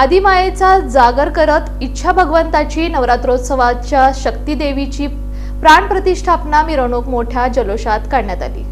आदिमायेचा जागर करत इच्छा भगवंताची नवरात्रोत्सवाच्या शक्तीदेवीची प्राणप्रतिष्ठापना मिरवणूक मोठ्या जल्लोषात काढण्यात आली.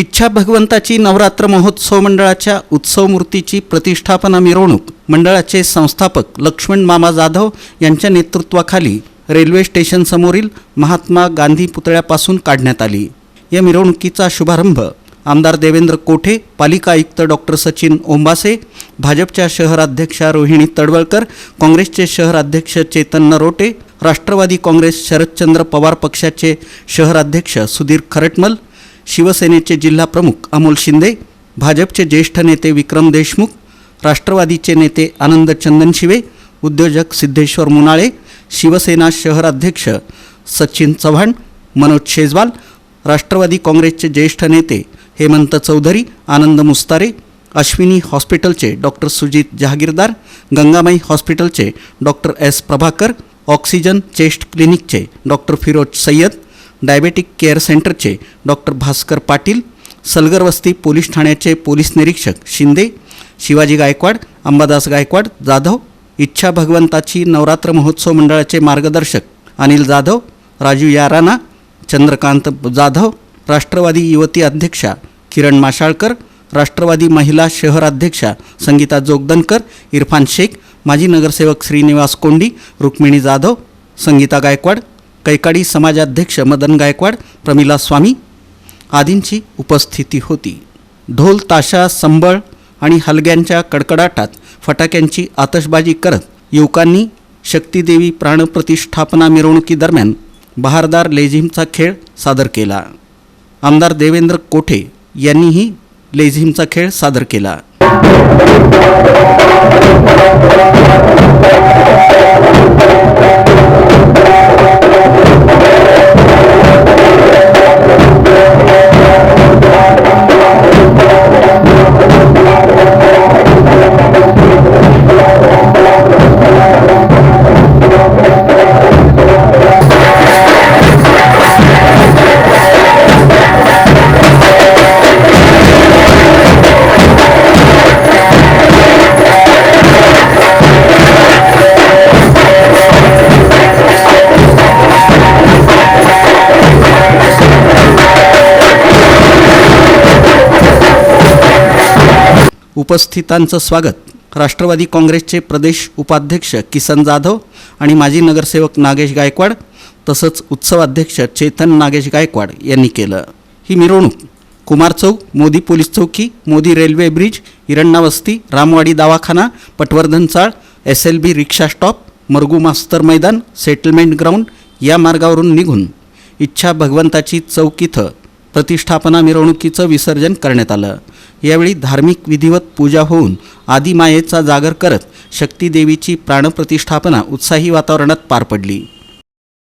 इच्छा भगवंताची नवरात्र महोत्सव मंडळाच्या उत्सव मूर्तीची प्रतिष्ठापना मिरवणूक मंडळाचे संस्थापक लक्ष्मण मामा जाधव यांच्या नेतृत्वाखाली रेल्वे स्टेशनसमोरील महात्मा गांधी पुतळ्यापासून काढण्यात आली. या मिरवणुकीचा शुभारंभ आमदार देवेंद्र कोठे पालिका आयुक्त डॉक्टर सचिन ओंबासे भाजपच्या शहराध्यक्षा रोहिणी तडवळकर काँग्रेसचे शहराध्यक्ष चेतन नरोटे राष्ट्रवादी काँग्रेस शरदचंद्र पवार पक्षाचे शहराध्यक्ष सुधीर खरटमल शिवसेनेचे जिल्हाप्रमुख अमोल शिंदे भाजपचे ज्येष्ठ नेते विक्रम देशमुख राष्ट्रवादीचे नेते आनंद चंदनशिवे उद्योजक सिद्धेश्वर मुनाळे शिवसेना शहराध्यक्ष सचिन चव्हाण मनोज शेजवाल राष्ट्रवादी काँग्रेसचे ज्येष्ठ नेते हेमंत चौधरी आनंद मुस्तारे अश्विनी हॉस्पिटलचे डॉक्टर सुजित जहागीरदार गंगामाई हॉस्पिटलचे doctor S Prabhakar oxygen chest क्लिनिकचे doctor Firoz Sayyad diabetic care सेंटरचे डॉक्टर भास्कर पाटील सलगरवस्ती पोलीस ठाण्याचे पोलीस निरीक्षक शिंदे शिवाजी गायकवाड अंबादास गायकवाड जाधव इच्छा भगवंताची नवरात्र महोत्सव मंडळाचे मार्गदर्शक अनिल जाधव राजू याराना चंद्रकांत जाधव राष्ट्रवादी युवती अध्यक्षा किरण माशाळकर राष्ट्रवादी महिला शहराध्यक्षा संगीता जोगदनकर इरफान शेख माजी नगरसेवक श्रीनिवास कोंडी रुक्मिणी जाधव संगीता गायकवाड कैकाडी समाजाध्यक्ष मदन गायकवाड प्रमिला स्वामी आदींची उपस्थिती होती. ढोल ताशा संबळ आणि हलग्यांच्या कडकडाटात फटाक्यांची आतषबाजी करत युवकांनी शक्तीदेवी प्राणप्रतिष्ठापना मिरवणुकीदरम्यान बहारदार लेझिमचा खेळ सादर केला. आमदार देवेंद्र कोठे यांनीही लेझिमचा खेळ सादर केला. उपस्थितांचं स्वागत. राष्ट्रवादी काँग्रेसचे प्रदेश उपाध्यक्ष किसन जाधव आणि माजी नगरसेवक नागेश गायकवाड तसंच उत्सवाध्यक्ष चेतन नागेश गायकवाड यांनी केलं. ही मिरवणूक. कुमार चौक मोदी पोलीस चौकी मोदी रेल्वे ब्रिज हिरण्णावस्ती रामवाडी दवाखाना पटवर्धन चाळ S L B rickshaw stop Margu master Maidan settlement ground या मार्गावरून निघून इच्छा भगवंताची चौक इथं प्रतिष्ठापना मिरवणुकीचं विसर्जन करण्यात आलं. यावेळी धार्मिक विधिवत पूजा होऊन आदिमायेचा जागर करत शक्तीदेवीची प्राणप्रतिष्ठापना उत्साही वातावरणात पार पडली.